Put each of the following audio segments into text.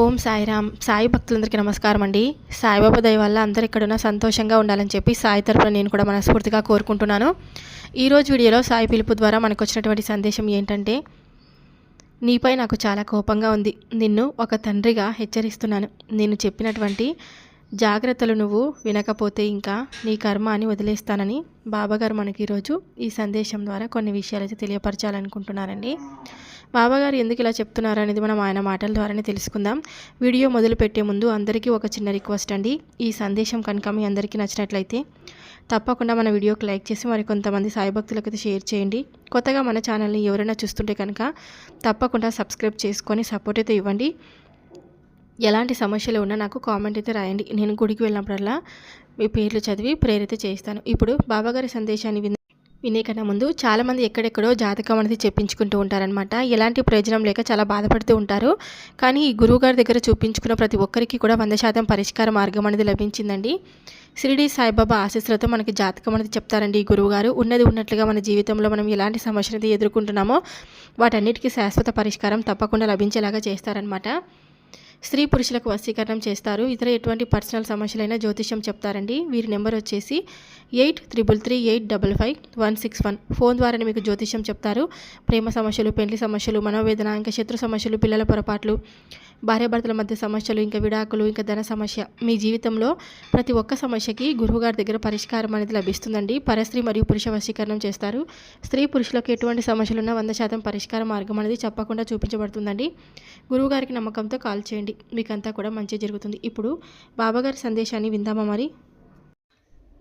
ఓం సాయిరామ్. సాయి భక్తులందరికీ నమస్కారం అండి. సాయిబాబా దయ వల్ల అందరు ఇక్కడున్న సంతోషంగా ఉండాలని చెప్పి సాయి తరపున నేను కూడా మనస్ఫూర్తిగా కోరుకుంటున్నాను. ఈరోజు వీడియోలో సాయి పిలుపు ద్వారా మనకు వచ్చినటువంటి సందేశం ఏంటంటే నీపై నాకు చాలా కోపంగా ఉంది. నిన్ను ఒక తండ్రిగా హెచ్చరిస్తున్నాను. నేను చెప్పినటువంటి జాగ్రత్తలు నువ్వు వినకపోతే ఇంకా నీ కర్మ అని వదిలేస్తానని బాబాగారు మనకి ఈరోజు ఈ సందేశం ద్వారా కొన్ని విషయాలు అయితే తెలియపరచాలనుకుంటున్నారండి. బాబాగారు ఎందుకు ఇలా చెప్తున్నారు అనేది మనం ఆయన మాటల ద్వారానే తెలుసుకుందాం. వీడియో మొదలు పెట్టే ముందు అందరికీ ఒక చిన్న రిక్వెస్ట్ అండి. ఈ సందేశం కనుక మీ అందరికీ నచ్చినట్లయితే తప్పకుండా మన వీడియోకి లైక్ చేసి మరి కొంతమంది సాయి భక్తులకు అయితే షేర్ చేయండి. కొత్తగా మన ఛానల్ని ఎవరైనా చూస్తుంటే కనుక తప్పకుండా సబ్స్క్రైబ్ చేసుకొని సపోర్ట్ అయితే ఇవ్వండి. ఎలాంటి సమస్యలు ఉన్నా నాకు కామెంట్ అయితే రాయండి. నేను గుడికి వెళ్ళినప్పుడల్లా మీ పేర్లు చదివి ప్రేరిత చేస్తాను ఇప్పుడు బాబాగారి సందేశాన్ని వినేకన్నా ముందు చాలామంది ఎక్కడెక్కడో జాతకం అనేది చెప్పించుకుంటూ ఉంటారనమాట ఎలాంటి ప్రయోజనం లేక చాలా బాధపడుతూ ఉంటారు. కానీ ఈ గురువుగారి దగ్గర చూపించుకున్న ప్రతి ఒక్కరికి కూడా వంద శాతం పరిష్కార మార్గం అనేది లభించిందండి. షిరిడి సాయిబాబా ఆశీస్సులతో మనకి జాతకం అనేది చెప్తారండి ఈ గురువుగారు ఉన్నది ఉన్నట్లుగా మన జీవితంలో మనం ఎలాంటి సమస్యలు ఎదుర్కొంటున్నామో వాటన్నిటికీ శాశ్వత పరిష్కారం తప్పకుండా లభించేలాగా చేస్తారనమాట స్త్రీ పురుషులకు వశీకరణం చేస్తారు. ఇతర ఎటువంటి పర్సనల్ సమస్యలైనా జ్యోతిష్యం చెప్తారండి. వీరి నెంబర్ వచ్చేసి eight triple three eight double five one six one. Phone ద్వారానే మీకు జ్యోతిష్యం చెప్తారు. ప్రేమ సమస్యలు పెళ్ళి సమస్యలు మనోవేదన ఇంకా శత్రు సమస్యలు పిల్లల పొరపాట్లు భార్యాభర్తల మధ్య సమస్యలు ఇంకా విడాకులు ఇంకా ధన సమస్య. మీ జీవితంలో ప్రతి ఒక్క సమస్యకి గురువుగారి దగ్గర పరిష్కారం అనేది లభిస్తుందండి. పరస్త్రీ మరియు పురుష వశీకరణం చేస్తారు. స్త్రీ పురుషులకు ఎటువంటి సమస్యలున్నా వంద శాతం పరిష్కార మార్గం అనేది చెప్పకుండా చూపించబడుతుందండి. గురువుగారికి నమ్మకంతో కాల్ చేయండి. మీకంతా కూడా మంచి జరుగుతుంది. ఇప్పుడు బాబాగారి సందేశాన్ని విందామా మరి?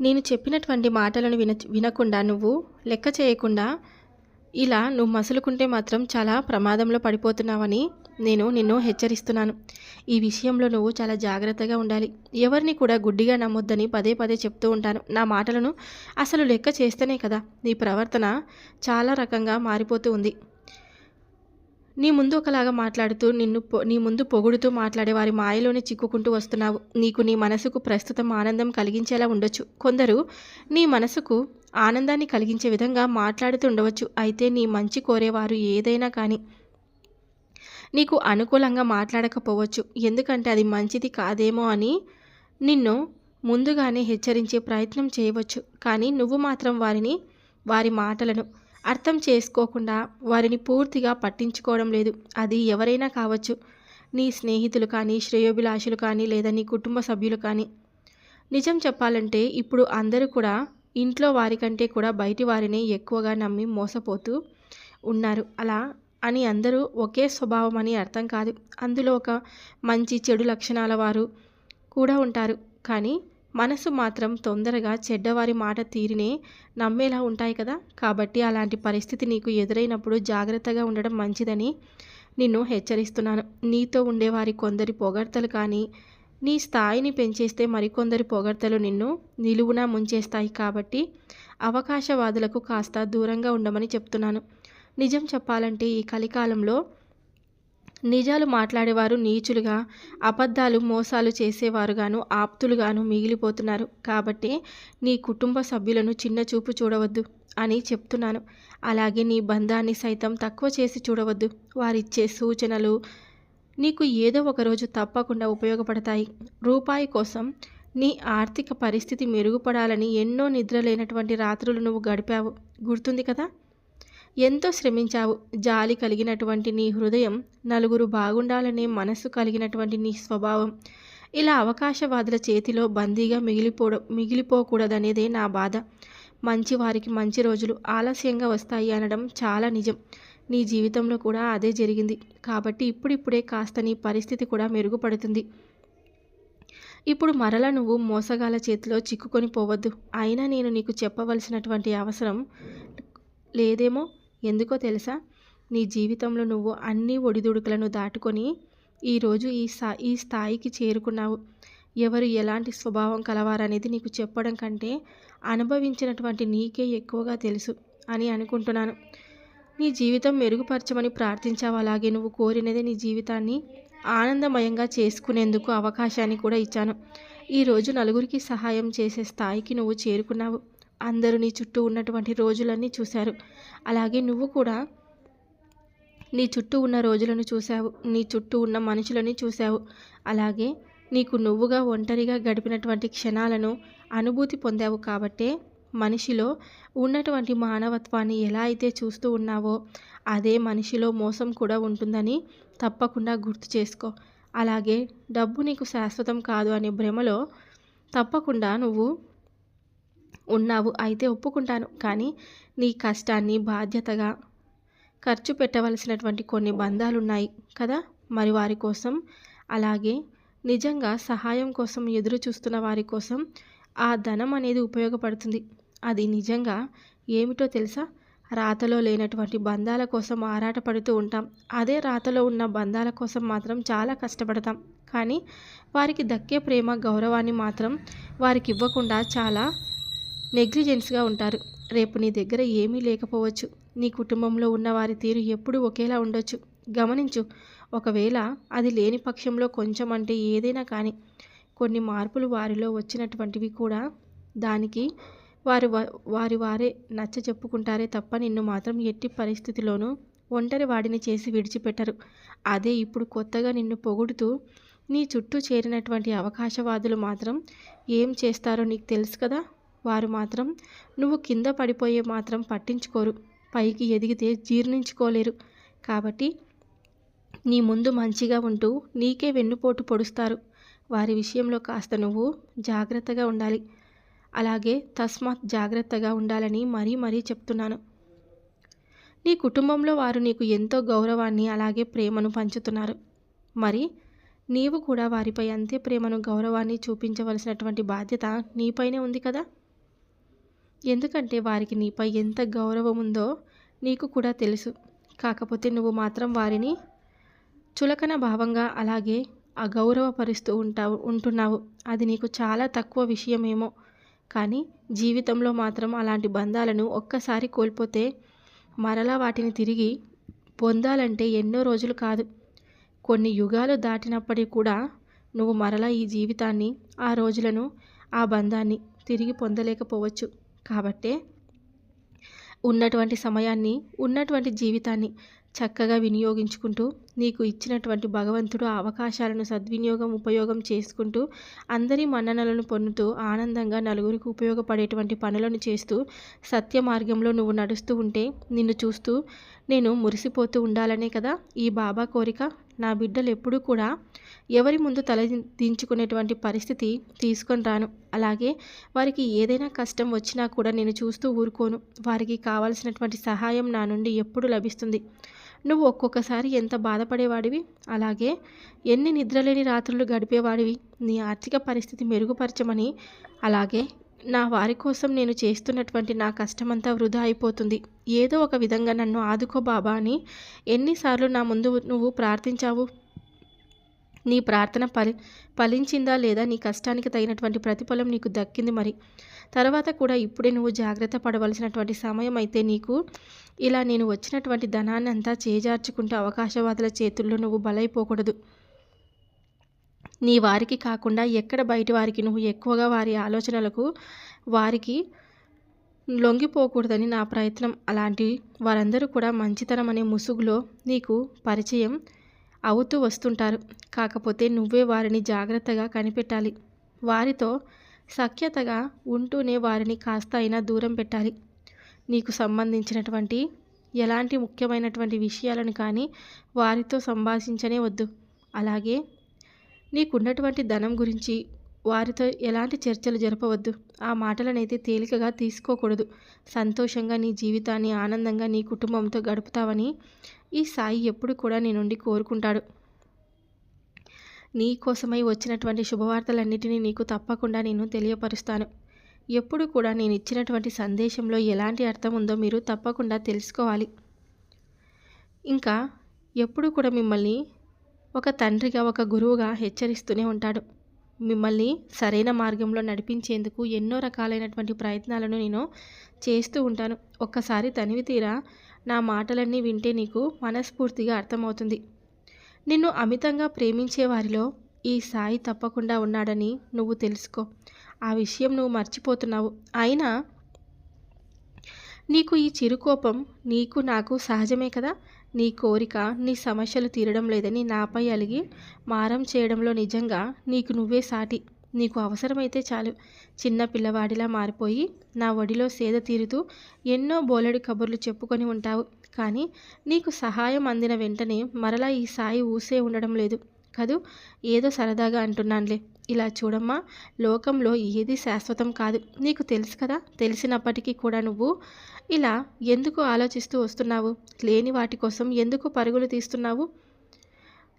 నేను చెప్పినటువంటి మాటలను విన వినకుండా నువ్వు లెక్క చేయకుండా ఇలా నువ్వు మసులుకుంటే మాత్రం చాలా ప్రమాదంలో పడిపోతున్నావని నేను నిన్ను హెచ్చరిస్తున్నాను. ఈ విషయంలో నువ్వు చాలా జాగ్రత్తగా ఉండాలి. ఎవరిని కూడా గుడ్డిగా నమ్మొద్దని పదే పదే చెప్తూ ఉంటాను. నా మాటలను అసలు లెక్క చేస్తేనే కదా నీ ప్రవర్తన చాలా రకంగా మారిపోతూ ఉంది. నీ ముందు ఒకలాగా మాట్లాడుతూ నిన్ను నీ ముందు పొగుడుతూ మాట్లాడే వారి మాయలోనే చిక్కుకుంటూ వస్తున్నావు. నీకు నీ మనసుకు ప్రస్తుతం ఆనందం కలిగించేలా ఉండొచ్చు. కొందరు నీ మనసుకు ఆనందాన్ని కలిగించే విధంగా మాట్లాడుతూ ఉండవచ్చు. అయితే నీ మంచి కోరేవారు ఏదైనా కానీ నీకు అనుకూలంగా మాట్లాడకపోవచ్చు. ఎందుకంటే అది మంచిది కాదేమో అని నిన్ను ముందుగానే హెచ్చరించే ప్రయత్నం చేయవచ్చు. కానీ నువ్వు మాత్రం వారిని వారి మాటలను అర్థం చేసుకోకుండా వారిని పూర్తిగా పట్టించుకోవడం లేదు. అది ఎవరైనా కావచ్చు. నీ స్నేహితులు కానీ శ్రేయోభిలాషులు కానీ లేదా నీ కుటుంబ సభ్యులు కానీ. నిజం చెప్పాలంటే ఇప్పుడు అందరూ కూడా ఇంట్లో వారికంటే కూడా బయటి వారిని ఎక్కువగా నమ్మి మోసపోతూ ఉన్నారు. అలా అని అందరూ ఒకే స్వభావం అని అర్థం కాదు. అందులో ఒక మంచి చెడు లక్షణాల వారు కూడా ఉంటారు. కానీ మనసు మాత్రం తొందరగా చెడ్డవారి మాట తీరినే నమ్మేలా ఉంటాయి కదా? కాబట్టి అలాంటి పరిస్థితి నీకు ఎదురైనప్పుడు జాగ్రత్తగా ఉండడం మంచిదని నిన్ను హెచ్చరిస్తున్నాను. నీతో ఉండేవారి కొందరి పొగడ్తలు కానీ నీ స్థాయిని పెంచేస్తే మరికొందరి పొగడ్తలు నిన్ను నిలువునా ముంచేస్తాయి. కాబట్టి అవకాశవాదులకు కాస్త దూరంగా ఉండమని చెప్తున్నాను. నిజం చెప్పాలంటే ఈ కలికాలంలో నిజాలు మాట్లాడేవారు నీచులుగా అబద్ధాలు మోసాలు చేసేవారుగాను ఆప్తులుగాను మిగిలిపోతున్నారు. కాబట్టి నీ కుటుంబ సభ్యులను చిన్న చూపు చూడవద్దు అని చెప్తున్నాను. అలాగే నీ బంధాన్ని సైతం తక్కువ చేసి చూడవద్దు. వారిచ్చే సూచనలు నీకు ఏదో ఒకరోజు తప్పకుండా ఉపయోగపడతాయి. రూపాయి కోసం నీ ఆర్థిక పరిస్థితి మెరుగుపడాలని ఎన్నో నిద్ర లేనటువంటి రాత్రులు నువ్వు గడిపావు. గుర్తుంది కదా? ఎంతో శ్రమించావు. జాలి కలిగినటువంటి నీ హృదయం నలుగురు బాగుండాలనే మనస్సు కలిగినటువంటి నీ స్వభావం. ఇలా అవకాశవాదుల చేతిలో బందీగా మిగిలిపోవడం మిగిలిపోకూడదనేదే నా బాధ. మంచి వారికి మంచి రోజులు ఆలస్యంగా వస్తాయి అనడం చాలా నిజం. నీ జీవితంలో కూడా అదే జరిగింది. కాబట్టి ఇప్పుడిప్పుడే కాస్త నీ పరిస్థితి కూడా మెరుగుపడుతుంది. ఇప్పుడు మరల నువ్వు మోసగాల చేతిలో చిక్కుకొని పోవద్దు. అయినా నేను నీకు చెప్పవలసినటువంటి అవసరం లేదేమో? ఎందుకో తెలుసా? నీ జీవితంలో నువ్వు అన్ని ఒడిదుడుకులను దాటుకొని ఈరోజు ఈ స్థా ఈ స్థాయికి చేరుకున్నావు. ఎవరు ఎలాంటి స్వభావం కలవారనేది నీకు చెప్పడం కంటే అనుభవించినటువంటి నీకే ఎక్కువగా తెలుసు అని అనుకుంటున్నాను. నీ జీవితం మెరుగుపరచమని ప్రార్థించావు. అలాగే నువ్వు కోరినదే నీ జీవితాన్ని ఆనందమయంగా చేసుకునేందుకు అవకాశాన్ని కూడా ఇచ్చాను. ఈరోజు నలుగురికి సహాయం చేసే స్థాయికి నువ్వు చేరుకున్నావు. అందరూ నీ చుట్టూ ఉన్నటువంటి రోజులన్నీ చూశారు. అలాగే నువ్వు కూడా నీ చుట్టూ ఉన్న రోజులను చూశావు. నీ చుట్టూ ఉన్న మనుషులని చూశావు. అలాగే నీకు నువ్వుగా ఒంటరిగా గడిపినటువంటి క్షణాలను అనుభూతి పొందావు కాబట్టే మనిషిలో ఉన్నటువంటి మానవత్వాన్ని ఎలా అయితే చూస్తూ ఉన్నావో అదే మనిషిలో మోసం కూడా ఉంటుందని తప్పకుండా గుర్తు చేసుకో. అలాగే డబ్బు నీకు శాశ్వతం కాదు అనే భ్రమలో తప్పకుండా నువ్వు ఉన్నావు అయితే ఒప్పుకుంటాను. కానీ నీ కష్టాన్ని బాధ్యతగా ఖర్చు పెట్టవలసినటువంటి కొన్ని బంధాలు ఉన్నాయి కదా? మరి వారి కోసం అలాగే నిజంగా సహాయం కోసం ఎదురు చూస్తున్న వారి కోసం ఆ ధనం అనేది ఉపయోగపడుతుంది. అది నిజంగా ఏమిటో తెలుసా? రాతలో లేనటువంటి బంధాల కోసం ఆరాటపడుతూ ఉంటాం. అదే రాతలో ఉన్న బంధాల కోసం మాత్రం చాలా కష్టపడతాం. కానీ వారికి దక్కే ప్రేమ గౌరవాన్ని మాత్రం వారికి ఇవ్వకుండా చాలా నెగ్లిజెన్స్గా ఉంటారు. రేపు నీ దగ్గర ఏమీ లేకపోవచ్చు. నీ కుటుంబంలో ఉన్న వారి తీరు ఎప్పుడూ ఒకేలా ఉండొచ్చు. గమనించు ఒకవేళ అది లేని పక్షంలో కొంచెం అంటే ఏదైనా కానీ కొన్ని మార్పులు వారిలో వచ్చినటువంటివి కూడా దానికి వారు వారి వారే నచ్చ చెప్పుకుంటారే తప్ప నిన్ను మాత్రం ఎట్టి పరిస్థితిలోనూ ఒంటరి వాడిని చేసి విడిచిపెట్టరు. అదే ఇప్పుడు కొత్తగా నిన్ను పొగుడుతూ నీ చుట్టూ చేరినటువంటి అవకాశవాదులు మాత్రం ఏం చేస్తారో నీకు తెలుసు కదా? వారు మాత్రం నువ్వు కింద పడిపోయే మాత్రం పట్టించుకోరు. పైకి ఎదిగితే జీర్ణించుకోలేరు. కాబట్టి నీ ముందు మంచిగా ఉంటూ నీకే వెన్నుపోటు పొడుస్తారు. వారి విషయంలో కాస్త నువ్వు జాగ్రత్తగా ఉండాలి. అలాగే తస్మాత్ జాగ్రత్తగా ఉండాలని మరీ మరీ చెప్తున్నాను. నీ కుటుంబంలో వారు నీకు ఎంతో గౌరవాన్ని అలాగే ప్రేమను పంచుతున్నారు. మరి నీవు కూడా వారిపై అంతే ప్రేమను గౌరవాన్ని చూపించవలసినటువంటి బాధ్యత నీపైనే ఉంది కదా? ఎందుకంటే వారికి నీపై ఎంత గౌరవం ఉందో నీకు కూడా తెలుసు. కాకపోతే నువ్వు మాత్రం వారిని చులకన భావంగా అలాగే అగౌరవపరుస్తూ ఉంటావు ఉంటున్నావు. అది నీకు చాలా తక్కువ విషయమేమో. కానీ జీవితంలో మాత్రం అలాంటి బంధాలను ఒక్కసారి కోల్పోతే మరలా వాటిని తిరిగి పొందాలంటే ఎన్నో రోజులు కాదు. కొన్ని యుగాలు దాటినప్పటికీ కూడా నువ్వు మరలా ఈ జీవితాన్ని ఆ రోజులను ఆ బంధాన్ని తిరిగి పొందలేకపోవచ్చు. కాబట్టే ఉన్నటువంటి సమయాన్ని ఉన్నటువంటి జీవితాన్ని చక్కగా వినియోగించుకుంటూ నీకు ఇచ్చినటువంటి భగవంతుడు అవకాశాలను సద్వినియోగం ఉపయోగం చేసుకుంటూ అందరి మన్ననలను పొందుతూ ఆనందంగా నలుగురికి ఉపయోగపడేటువంటి పనులను చేస్తూ సత్య మార్గంలో నువ్వు నడుస్తూ ఉంటే నిన్ను చూస్తూ నేను మురిసిపోతూ ఉండాలనే కదా ఈ బాబా కోరిక? నా బిడ్డలు ఎప్పుడూ కూడా ఎవరి ముందు తల దించుకునేటువంటి పరిస్థితి తీసుకొని రాను. అలాగే వారికి ఏదైనా కష్టం వచ్చినా కూడా నేను చూస్తూ ఊరుకోను. వారికి కావాల్సినటువంటి సహాయం నా నుండి ఎప్పుడు లభిస్తుంది? నువ్వు ఒక్కొక్కసారి ఎంత బాధపడేవాడివి? అలాగే ఎన్ని నిద్రలేని రాత్రులు గడిపేవాడివి? నీ ఆర్థిక పరిస్థితి మెరుగుపరచమని అలాగే నా వారి కోసం నేను చేస్తున్నటువంటి నా కష్టమంతా వృధా అయిపోతుంది. ఏదో ఒక విధంగా నన్ను ఆదుకో బాబా అని ఎన్నిసార్లు నా ముందు నువ్వు ప్రార్థించావు? నీ ప్రార్థన ఫలి ఫలించిందా లేదా నీ కష్టానికి తగినటువంటి ప్రతిఫలం నీకు దక్కింది మరి. తర్వాత కూడా ఇప్పుడే నువ్వు జాగ్రత్త పడవలసినటువంటి సమయం అయితే నీకు. ఇలా నేను వచ్చినటువంటి ధనాన్ని అంతా చేజార్చుకుంటే అవకాశవాదుల చేతుల్లో నువ్వు బలైపోకూడదు. నీ వారికి కాకుండా ఎక్కడ బయట వారికి నువ్వు ఎక్కువగా వారి ఆలోచనలకు వారికి లొంగిపోకూడదని నా ప్రయత్నం. అలాంటి వారందరూ కూడా మంచితనం అనే ముసుగులో నీకు పరిచయం అవుతూ వస్తుంటారు. కాకపోతే నువ్వే వారిని జాగ్రత్తగా కనిపెట్టాలి. వారితో సఖ్యతగా ఉంటూనే వారిని కాస్త అయినా దూరం పెట్టాలి. నీకు సంబంధించినటువంటి ఎలాంటి ముఖ్యమైనటువంటి విషయాలను కానీ వారితో సంభాషించనే వద్దు. అలాగే నీకున్నటువంటి ధనం గురించి వారితో ఎలాంటి చర్చలు జరపవద్దు. ఆ మాటలనైతే తేలికగా తీసుకోకూడదు. సంతోషంగా నీ జీవితాన్ని ఆనందంగా నీ కుటుంబంతో గడుపుతావని ఈ సాయి ఎప్పుడు కూడా నీ నుండి కోరుకుంటాడు. నీ కోసమై వచ్చినటువంటి శుభవార్తలన్నిటినీ నీకు తప్పకుండా నేను తెలియపరుస్తాను. ఎప్పుడు కూడా నేను ఇచ్చినటువంటి సందేశంలో ఎలాంటి అర్థం ఉందో మీరు తప్పకుండా తెలుసుకోవాలి. ఇంకా ఎప్పుడు కూడా మిమ్మల్ని ఒక తండ్రిగా ఒక గురువుగా హెచ్చరిస్తూనే ఉంటాడు. మిమ్మల్ని సరైన మార్గంలో నడిపించేందుకు ఎన్నో రకాలైనటువంటి ప్రయత్నాలను నేను చేస్తూ ఉంటాను. ఒక్కసారి తనివి తీరా నా మాటలన్నీ వింటే నీకు మనస్ఫూర్తిగా అర్థమవుతుంది. నిన్ను అమితంగా ప్రేమించే వారిలో ఈ సాయి తప్పకుండా ఉన్నాడని నువ్వు తెలుసుకో. ఆ విషయం నువ్వు మర్చిపోతున్నావు. అయినా నీకు ఈ చిరుకోపం నీకు నాకు సహజమే కదా? నీ కోరిక నీ సమస్యలు తీరడం లేదని నాపై అలిగి మారం చేయడంలో నిజంగా నీకు నువ్వే సాటి. నీకు అవసరమైతే చాలు. చిన్న పిల్లవాడిలా మారిపోయి నా ఒడిలో సేద తీరుతూ ఎన్నో బోలెడు కబుర్లు చెప్పుకొని ఉంటావు. కానీ నీకు సహాయం అందిన వెంటనే మరలా ఈ సాయి ఊసే ఉండడం లేదు. కదూ? ఏదో సరదాగా అంటున్నానులే. ఇలా చూడమ్మా లోకంలో ఏది శాశ్వతం కాదు. నీకు తెలుసు కదా తెలిసినప్పటికీ కూడా నువ్వు ఇలా ఎందుకు ఆలోచిస్తూ వస్తున్నావు? లేని వాటి కోసం ఎందుకు పరుగులు తీస్తున్నావు?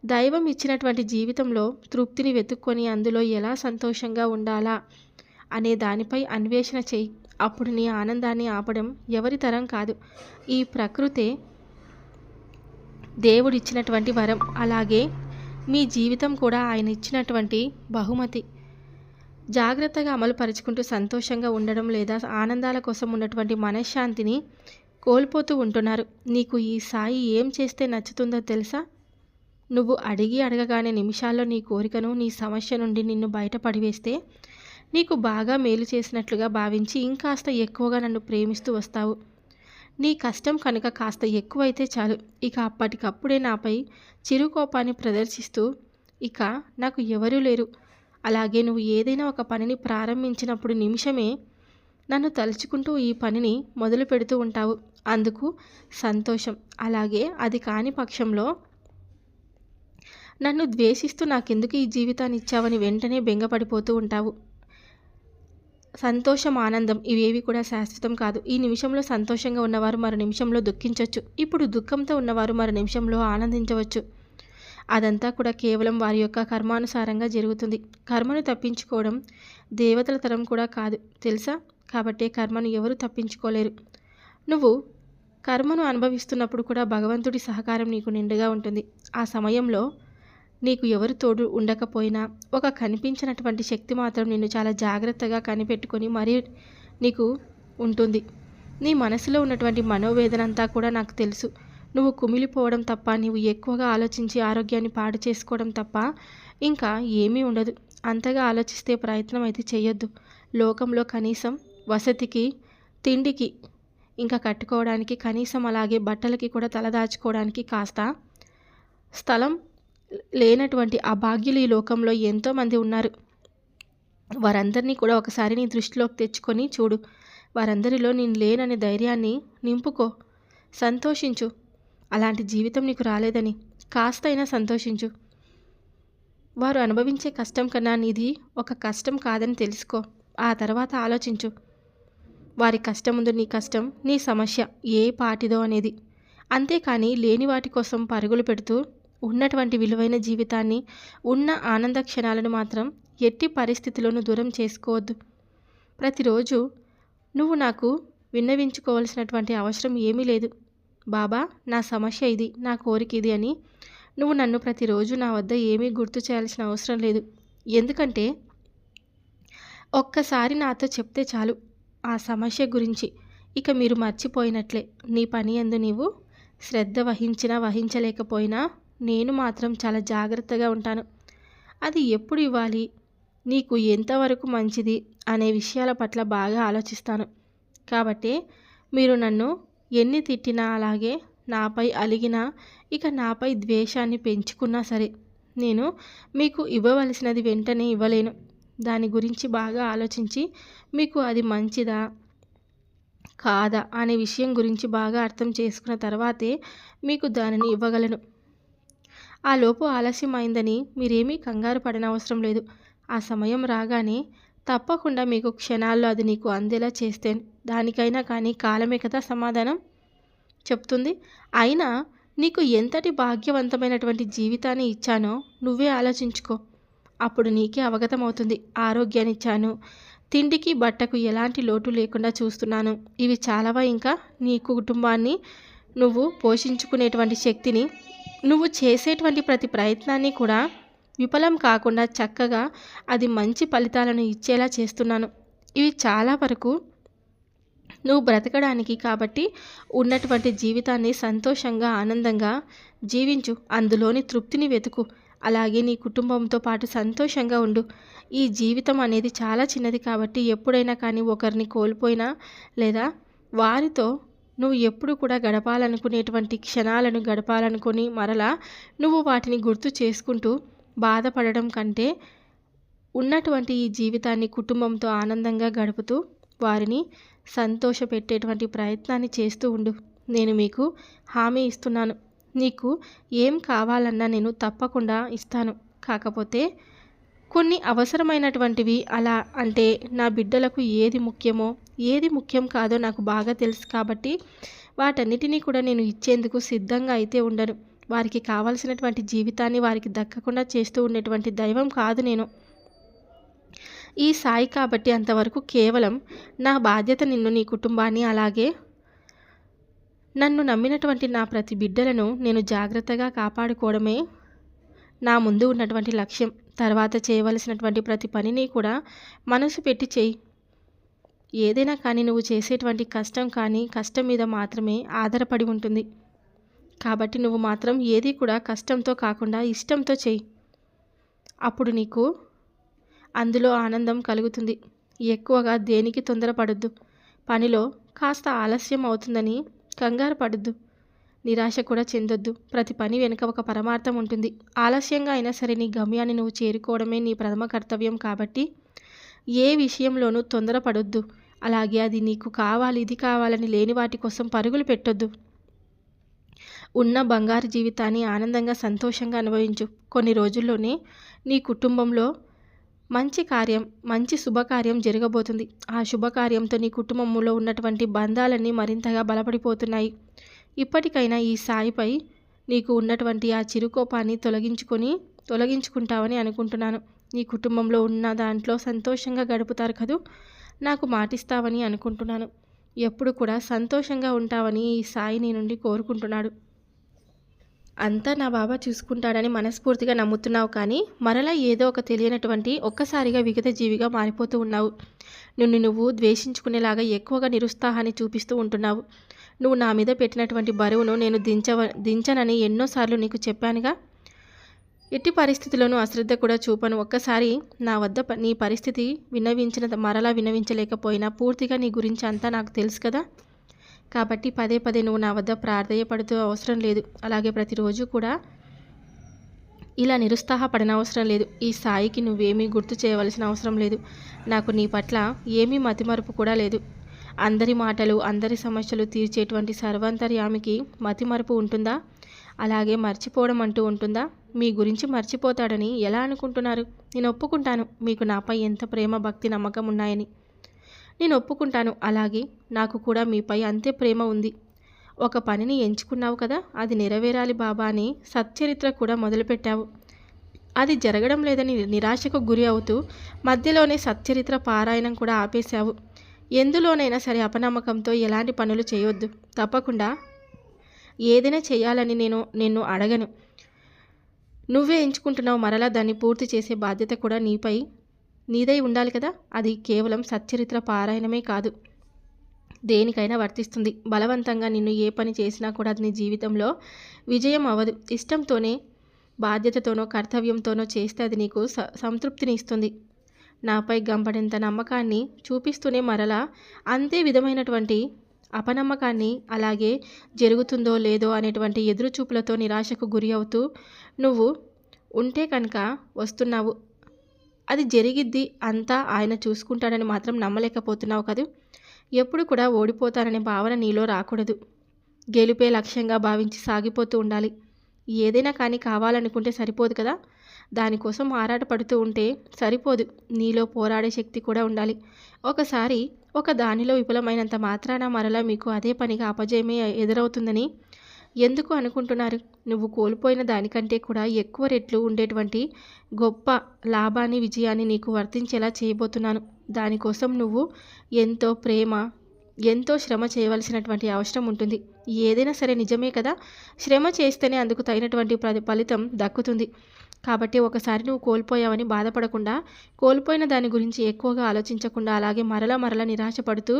దైవం ఇచ్చినటువంటి జీవితంలో తృప్తిని వెతుక్కొని అందులో ఎలా సంతోషంగా ఉండాలా అనే దానిపై అన్వేషణ చేయి. అప్పుడు నీ ఆనందాన్ని ఆపడం ఎవరి తరం కాదు. ఈ ప్రకృతే దేవుడిచ్చినటువంటి వరం. అలాగే మీ జీవితం కూడా ఆయన ఇచ్చినటువంటి బహుమతి. జాగ్రత్తగా అమలు పరుచుకుంటూ సంతోషంగా ఉండడం లేదా ఆనందాల కోసం ఉన్నటువంటి మనశ్శాంతిని కోల్పోతూ ఉంటున్నారు. నీకు ఈ సాయి ఏం చేస్తే నచ్చుతుందో తెలుసా? నువ్వు అడిగి అడగగానే నిమిషాల్లో నీ కోరికను నీ సమస్య నుండి నిన్ను బయటపడివేస్తే నీకు బాగా మేలు చేసినట్లుగా భావించి ఇంకాస్త ఎక్కువగా నన్ను ప్రేమిస్తూ వస్తావు. నీ కష్టం కనుక కాస్త ఎక్కువైతే చాలు. ఇక అప్పటికప్పుడే నాపై చిరుకోపాన్ని ప్రదర్శిస్తూ ఇక నాకు ఎవరూ లేరు. అలాగే నువ్వు ఏదైనా ఒక పనిని ప్రారంభించినప్పుడు నిమిషమే నన్ను తలుచుకుంటూ ఈ పనిని మొదలు పెడుతూ ఉంటావు. అందుకు సంతోషం. అలాగే అది కాని పక్షంలో నన్ను ద్వేషిస్తూ నాకెందుకు ఈ జీవితాన్ని ఇచ్చావని వెంటనే బెంగపడిపోతూ ఉంటావు. సంతోషం ఆనందం ఇవేవి కూడా శాశ్వతం కాదు. ఈ నిమిషంలో సంతోషంగా ఉన్నవారు మరో నిమిషంలో దుఃఖించవచ్చు ఇప్పుడు దుఃఖంతో ఉన్నవారు మరో నిమిషంలో ఆనందించవచ్చు. అదంతా కూడా కేవలం వారి యొక్క కర్మానుసారంగా జరుగుతుంది. కర్మను తప్పించుకోవడం దేవతల తరం కూడా కాదు. తెలుసా? కాబట్టే కర్మను ఎవరు తప్పించుకోలేరు. నువ్వు కర్మను అనుభవిస్తున్నప్పుడు కూడా భగవంతుడి సహకారం నీకు నిండుగా ఉంటుంది. ఆ సమయంలో నీకు ఎవరు తోడు ఉండకపోయినా ఒక కనిపించినటువంటి శక్తి మాత్రం నిన్ను చాలా జాగ్రత్తగా కనిపెట్టుకొని మరీ నీకు ఉంటుంది. నీ మనసులో ఉన్నటువంటి మనోవేదన అంతా కూడా నాకు తెలుసు. నువ్వు కుమిలిపోవడం తప్ప నీవు ఎక్కువగా ఆలోచించి ఆరోగ్యాన్ని పాడు చేసుకోవడం తప్ప ఇంకా ఏమీ ఉండదు. అంతగా ఆలోచిస్తే ప్రయత్నం అయితే చేయొద్దు లోకంలో కనీసం వసతికి తిండికి ఇంకా కట్టుకోవడానికి కనీసం అలాగే బట్టలకి కూడా తలదాచుకోవడానికి కాస్త స్థలం లేనటువంటి అభాగ్యులు ఈ లోకంలో ఎంతోమంది ఉన్నారు. వారందరినీ కూడా ఒకసారి నీ దృష్టిలోకి తెచ్చుకొని చూడు. వారందరిలో నేను లేననే ధైర్యాన్ని నింపుకో. సంతోషించు. అలాంటి జీవితం నీకు రాలేదని కాస్తైనా సంతోషించు. వారు అనుభవించే కష్టం కన్నా నీది ఒక కష్టం కాదని తెలుసుకో. ఆ తర్వాత ఆలోచించు. వారి కష్టం ముందు నీ కష్టం నీ సమస్య ఏ పాటిదో అనేది. అంతేకాని లేని వాటి కోసం పరుగులు పెడుతూ ఉన్నటువంటి విలువైన జీవితాన్ని ఉన్న ఆనంద క్షణాలను మాత్రం ఎట్టి పరిస్థితుల్లోనూ దూరం చేసుకోవద్దు. ప్రతిరోజు నువ్వు నాకు విన్నవించుకోవాల్సినటువంటి అవసరం ఏమీ లేదు. బాబా నా సమస్య ఇది నా కోరిక ఇది అని నువ్వు నన్ను ప్రతిరోజు నా వద్ద ఏమీ గుర్తు చేయాల్సిన అవసరం లేదు. ఎందుకంటే ఒక్కసారి నాతో చెప్తే చాలు ఆ సమస్య గురించి. ఇక మీరు మర్చిపోయినట్లే. నీ పని ఎందు నీవు శ్రద్ధ వహించినా వహించలేకపోయినా నేను మాత్రం చాలా జాగ్రత్తగా ఉంటాను. అది ఎప్పుడు ఇవ్వాలి? నీకు ఎంతవరకు మంచిది? అనే విషయాల పట్ల బాగా ఆలోచిస్తాను. కాబట్టి మీరు నన్ను ఎన్ని తిట్టినా అలాగే నాపై అలిగినా ఇక నాపై ద్వేషాన్ని పెంచుకున్నా సరే నేను మీకు ఇవ్వవలసినది వెంటనే ఇవ్వలేను. దాని గురించి బాగా ఆలోచించి మీకు అది మంచిదా? కాదా? అనే విషయం గురించి బాగా అర్థం చేసుకున్న తర్వాతే మీకు దానిని ఇవ్వగలను. ఆ లోపు ఆలస్యమైందని మీరేమీ కంగారు పడనవసరం లేదు. ఆ సమయం రాగానే తప్పకుండా మీకు క్షణాల్లో అది నీకు అందేలా చేస్తే దానికైనా కానీ కాలమే కదా సమాధానం? చెప్తుంది. అయినా నీకు ఎంతటి భాగ్యవంతమైనటువంటి జీవితాన్ని ఇచ్చానో నువ్వే ఆలోచించుకో. అప్పుడు నీకే అవగతమవుతుంది. ఆరోగ్యాన్ని ఇచ్చాను తిండికి బట్టకు ఎలాంటి లోటు లేకుండా చూస్తున్నాను. ఇవి చాలావా ఇంకా? నీ కుటుంబాన్ని నువ్వు పోషించుకునేటువంటి శక్తిని నువ్వు చేసేటువంటి ప్రతి ప్రయత్నాన్ని కూడా విఫలం కాకుండా చక్కగా అది మంచి ఫలితాలను ఇచ్చేలా చేస్తున్నాను. ఇవి చాలా వరకు నువ్వు బ్రతకడానికి కాబట్టి ఉన్నటువంటి జీవితాన్ని సంతోషంగా ఆనందంగా జీవించు. అందులోని తృప్తిని వెతుకు. అలాగే నీ కుటుంబంతో పాటు సంతోషంగా ఉండు. ఈ జీవితం అనేది చాలా చిన్నది కాబట్టి ఎప్పుడైనా కానీ ఒకరిని కోల్పోయినా లేదా వారితో నువ్వు ఎప్పుడు కూడా గడపాలనుకునేటువంటి క్షణాలను గడపాలనుకొని మరలా నువ్వు వాటిని గుర్తు చేసుకుంటూ బాధపడడం కంటే ఉన్నటువంటి ఈ జీవితాన్ని కుటుంబంతో ఆనందంగా గడుపుతూ వారిని సంతోషపెట్టేటువంటి ప్రయత్నాన్ని చేస్తూ ఉండు. నేను మీకు హామీ ఇస్తున్నాను. నీకు ఏం కావాలన్నా నేను తప్పకుండా ఇస్తాను. కాకపోతే కొన్ని అవసరమైనటువంటివి అలా అంటే నా బిడ్డలకు ఏది ముఖ్యమో ఏది ముఖ్యం కాదో నాకు బాగా తెలుసు కాబట్టి వాటన్నిటినీ కూడా నేను ఇచ్చేందుకు సిద్ధంగా అయితే ఉండను. వారికి కావాల్సినటువంటి జీవితాన్ని వారికి దక్కకుండా చేస్తూ ఉండేటువంటి దైవం కాదు నేను. ఈ సాయి కాబట్టి అంతవరకు కేవలం నా బాధ్యత నిన్ను నీ కుటుంబాన్ని అలాగే నన్ను నమ్మినటువంటి నా ప్రతి బిడ్డలను నేను జాగ్రత్తగా కాపాడుకోవడమే నా ముందు ఉన్నటువంటి లక్ష్యం. తర్వాత చేయవలసినటువంటి ప్రతి పనిని కూడా మనసు పెట్టి చేయి. ఏదైనా కానీ నువ్వు చేసేటువంటి కష్టం కానీ కష్టం మీద మాత్రమే ఆధారపడి ఉంటుంది. కాబట్టి నువ్వు మాత్రం ఏది కూడా కష్టంతో కాకుండా ఇష్టంతో చెయ్యి అప్పుడు నీకు అందులో ఆనందం కలుగుతుంది. ఎక్కువగా దేనికి తొందరపడద్దు. పనిలో కాస్త ఆలస్యం అవుతుందని కంగారు పడద్దు. నిరాశ కూడా చెందొద్దు. ప్రతి పని వెనుక ఒక పరమార్థం ఉంటుంది. ఆలస్యంగా అయినా సరే నీ గమ్యాన్ని నువ్వు చేరుకోవడమే నీ ప్రథమ కర్తవ్యం కాబట్టి ఏ విషయంలోనూ తొందరపడొద్దు. అలాగే అది నీకు కావాలి ఇది కావాలని లేని వాటి కోసం పరుగులు పెట్టొద్దు. ఉన్న బంగారు జీవితాన్ని ఆనందంగా సంతోషంగా అనుభవించు. కొన్ని రోజుల్లోనే నీ కుటుంబంలో మంచి కార్యం మంచి శుభకార్యం జరగబోతుంది. ఆ శుభకార్యంతో నీ కుటుంబంలో ఉన్నటువంటి బంధాలన్నీ మరింతగా బలపడిపోతున్నాయి. ఇప్పటికైనా ఈ సాయిపై నీకు ఉన్నటువంటి ఆ చిరుకోపాన్ని తొలగించుకొని తొలగించుకుంటావని అనుకుంటున్నాను. నీ కుటుంబంలో ఉన్న దాంట్లో సంతోషంగా గడుపుతారు కదూ? నాకు మాటిస్తావని అనుకుంటున్నాను. ఎప్పుడు కూడా సంతోషంగా ఉంటావని ఈ సాయి నీ నుండి కోరుకుంటున్నాడు. అంతా నా బాబా చూసుకుంటాడని మనస్ఫూర్తిగా నమ్ముతున్నావు కానీ మరలా ఏదో ఒక తెలియనటువంటి ఒక్కసారిగా విగత జీవిగా మారిపోతూ ఉన్నావు. నిన్ను నువ్వు ద్వేషించుకునేలాగా ఎక్కువగా నిరుత్సాహాన్ని చూపిస్తూ ఉంటున్నావు. నువ్వు నా మీద పెట్టినటువంటి బరువును నేను దించవ దించనని ఎన్నోసార్లు నీకు చెప్పానుగా. ఎట్టి పరిస్థితుల్లోనూ అశ్రద్ధ కూడా చూపను. ఒక్కసారి నా వద్ద నీ పరిస్థితి విన్నవించిన మరలా విన్నవించలేకపోయినా పూర్తిగా నీ గురించి అంతా నాకు తెలుసు కదా? కాబట్టి పదే పదే నువ్వు నా వద్ద ప్రార్థయపడుతూ అవసరం లేదు. అలాగే ప్రతిరోజు కూడా ఇలా నిరుత్సాహపడనవసరం లేదు. ఈ స్థాయికి నువ్వేమీ గుర్తు చేయవలసిన అవసరం లేదు. నాకు నీ పట్ల ఏమీ మతిమరుపు కూడా లేదు. అందరి మాటలు అందరి సమస్యలు తీర్చేటువంటి సర్వంతర్యామికి మతిమరుపు ఉంటుందా? అలాగే మర్చిపోవడం అంటూ ఉంటుందా? మీ గురించి మర్చిపోతాడని ఎలా అనుకుంటున్నారు? నేను ఒప్పుకుంటాను. మీకు నాపై ఎంత ప్రేమ భక్తి నమ్మకం ఉన్నాయని. నేను ఒప్పుకుంటాను. అలాగే నాకు కూడా మీపై అంతే ప్రేమ ఉంది. ఒక పనిని ఎంచుకున్నావు కదా అది నెరవేరాలి బాబా అని సచ్చరిత్ర కూడా మొదలుపెట్టావు. అది జరగడం లేదని నిరాశకు గురి అవుతూ మధ్యలోనే సచ్చరిత్ర పారాయణం కూడా ఆపేశావు. ఎందులోనైనా సరే అపనమ్మకంతో ఎలాంటి పనులు చేయొద్దు. తప్పకుండా ఏదైనా చేయాలని నేను నిన్ను అడగను. నువ్వే ఎంచుకుంటున్నావు మరలా దాన్ని పూర్తి చేసే బాధ్యత కూడా నీపై నీదై ఉండాలి కదా? అది కేవలం సచ్చరిత్ర పారాయణమే కాదు. దేనికైనా వర్తిస్తుంది. బలవంతంగా నిన్ను ఏ పని చేసినా కూడా అది నీ జీవితంలో విజయం అవ్వదు. ఇష్టంతోనే బాధ్యతతోనో కర్తవ్యంతోనో చేస్తే అది నీకు స సంతృప్తిని ఇస్తుంది. నాపై గంపడేంత నమ్మకాన్ని చూపిస్తూనే మరలా అంతే విధమైనటువంటి అపనమ్మకాన్ని అలాగే జరుగుతుందో లేదో అనేటువంటి ఎదురుచూపులతో నిరాశకు గురి అవుతూ నువ్వు ఉంటే కనుక వస్తున్నావు. అది జరిగిద్ది అంతా ఆయన చూసుకుంటాడని మాత్రం నమ్మలేకపోతున్నావు కదా? ఎప్పుడు కూడా ఓడిపోతాననే భావన నీలో రాకూడదు. గెలిపే లక్ష్యంగా భావించి సాగిపోతూ ఉండాలి. ఏదైనా కానీ కావాలనుకుంటే సరిపోదు కదా? దానికోసం ఆరాటపడుతూ ఉంటే సరిపోదు. నీలో పోరాడే శక్తి కూడా ఉండాలి. ఒకసారి ఒక దానిలో విఫలమైనంత మాత్రాన మరలా మీకు అదే పనిగా అపజయమే ఎదురవుతుందని ఎందుకు అనుకుంటున్నారు? నువ్వు కోల్పోయిన దానికంటే కూడా ఎక్కువ రెట్లు ఉండేటువంటి గొప్ప లాభాన్ని విజయాన్ని నీకు వర్తించేలా చేయబోతున్నాను. దానికోసం నువ్వు ఎంతో ప్రేమ ఎంతో శ్రమ చేయవలసినటువంటి అవసరం ఉంటుంది. ఏదైనా సరే నిజమే కదా? శ్రమ చేస్తేనే అందుకు తగినటువంటి ఫలితం దక్కుతుంది. కాబట్టి ఒకసారి నువ్వు కోల్పోయావని బాధపడకుండా కోల్పోయిన దాని గురించి ఎక్కువగా ఆలోచించకుండా అలాగే మరల మరల నిరాశపడుతూ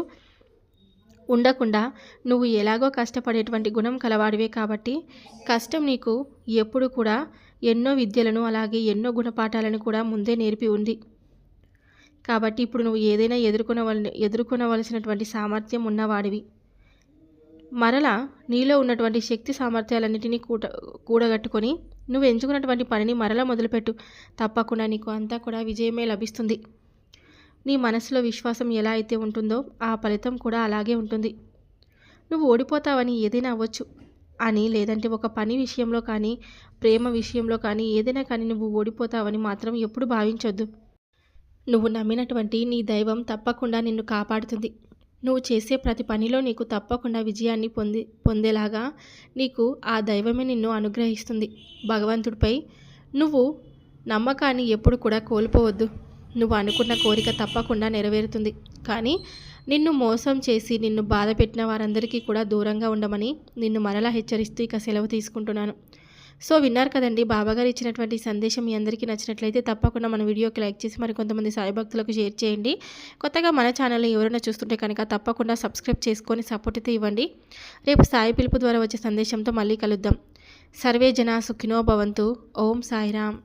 ఉండకుండా నువ్వు ఎలాగో కష్టపడేటువంటి గుణం కలవాడివే కాబట్టి కష్టం నీకు ఎప్పుడు కూడా ఎన్నో విద్యలను అలాగే ఎన్నో గుణపాఠాలను కూడా ముందే నేర్పి ఉంది. కాబట్టి ఇప్పుడు నువ్వు ఏదైనా ఎదుర్కొనవల ఎదుర్కొనవలసినటువంటి సామర్థ్యం ఉన్నవాడివి. మరలా నీలో ఉన్నటువంటి శక్తి సామర్థ్యాలన్నిటినీ కూట కూడగట్టుకొని నువ్వు ఎంచుకున్నటువంటి పనిని మరలా మొదలుపెట్టు. తప్పకుండా నీకు అంతా కూడా విజయమే లభిస్తుంది. నీ మనసులో విశ్వాసం ఎలా అయితే ఉంటుందో ఆ ఫలితం కూడా అలాగే ఉంటుంది. నువ్వు ఓడిపోతావని ఏదైనా అవ్వచ్చు. అని లేదంటే ఒక పని విషయంలో కానీ ప్రేమ విషయంలో కానీ ఏదైనా కానీ నువ్వు ఓడిపోతావని మాత్రం ఎప్పుడు భావించొద్దు. నువ్వు నమ్మినటువంటి నీ దైవం తప్పకుండా నిన్ను కాపాడుతుంది. నువ్వు చేసే ప్రతి పనిలో నీకు తప్పకుండా విజయాన్ని పొంది పొందేలాగా నీకు ఆ దైవమే నిన్ను అనుగ్రహిస్తుంది. భగవంతుడిపై నువ్వు నమ్మకాన్ని ఎప్పుడు కూడా కోల్పోవద్దు. నువ్వు అనుకున్న కోరిక తప్పకుండా నెరవేరుతుంది. కానీ నిన్ను మోసం చేసి నిన్ను బాధ పెట్టిన వారందరికీ కూడా దూరంగా ఉండమని నిన్ను మరలా హెచ్చరిస్తూ ఇక సెలవు తీసుకుంటున్నాను. సో విన్నారు కదండి బాబాగారు ఇచ్చినటువంటి సందేశం మీ అందరికీ నచ్చినట్లయితే తప్పకుండా మన వీడియోకి లైక్ చేసి మరి కొంతమంది సాయి భక్తులకు షేర్ చేయండి. కొత్తగా మన ఛానల్ని ఎవరైనా చూస్తుంటే కనుక తప్పకుండా సబ్స్క్రైబ్ చేసుకొని సపోర్ట్ అయితే ఇవ్వండి. రేపు సాయి పిలుపు ద్వారా వచ్చే సందేశంతో మళ్ళీ కలుద్దాం. సర్వే జనా సుఖినో భవంతు. ఓం సాయిరామ్.